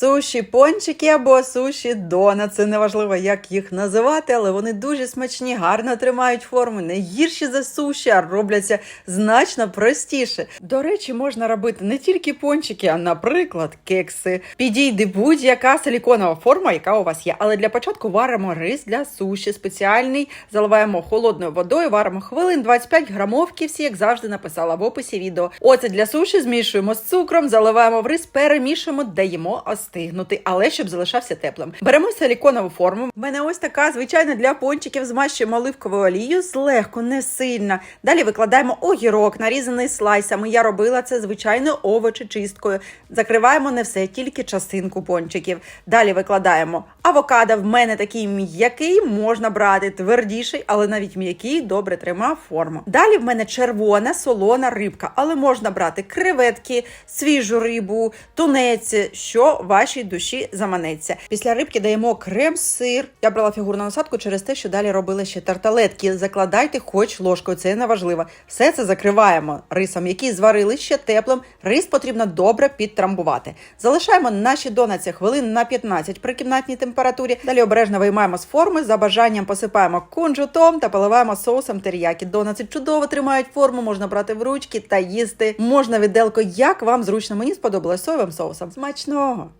Суші пончики або суші дона. Це неважливо, як їх називати, але вони дуже смачні, гарно тримають форму, не гірші за суші, а робляться значно простіше. До речі, можна робити не тільки пончики, а, наприклад, кекси. Підійде будь-яка силіконова форма, яка у вас є. Але для початку варимо рис для суші спеціальний, заливаємо холодною водою, варимо хвилин 25 грамовки, всі, як завжди, написала в описі відео. Оце для суші змішуємо з цукром, заливаємо в рис, перемішуємо, даємо остигнути, але щоб залишався теплим. Беремо силіконову форму. В мене ось така звичайна для пончиків. Змащуємо оливковою олією, злегку, не сильно. Далі викладаємо огірок, нарізаний слайсами. Я робила це звичайною овочечисткою. Закриваємо не все, тільки частинку пончиків. Далі викладаємо авокадо. В мене такий м'який, можна брати твердіший, але навіть м'який добре тримав форму. Далі в мене червона солона рибка, але можна брати креветки, свіжу рибу, тунець, що вашій душі заманеться. Після рибки даємо крем, сир. Я брала фігурну насадку через те, що далі робили ще тарталетки. Закладайте хоч ложкою, це не важливо. Все це закриваємо рисом, який зварили ще теплим. Рис потрібно добре підтрамбувати. Залишаємо наші донаці хвилин на 15 при кімнатній температурі. Далі обережно виймаємо з форми. За бажанням посипаємо кунжутом та поливаємо соусом теріякі. Донаці чудово тримають форму, можна брати в ручки та їсти. Можна віделко, як вам зручно. Мені сподобалось соєвим соусом. Смачного!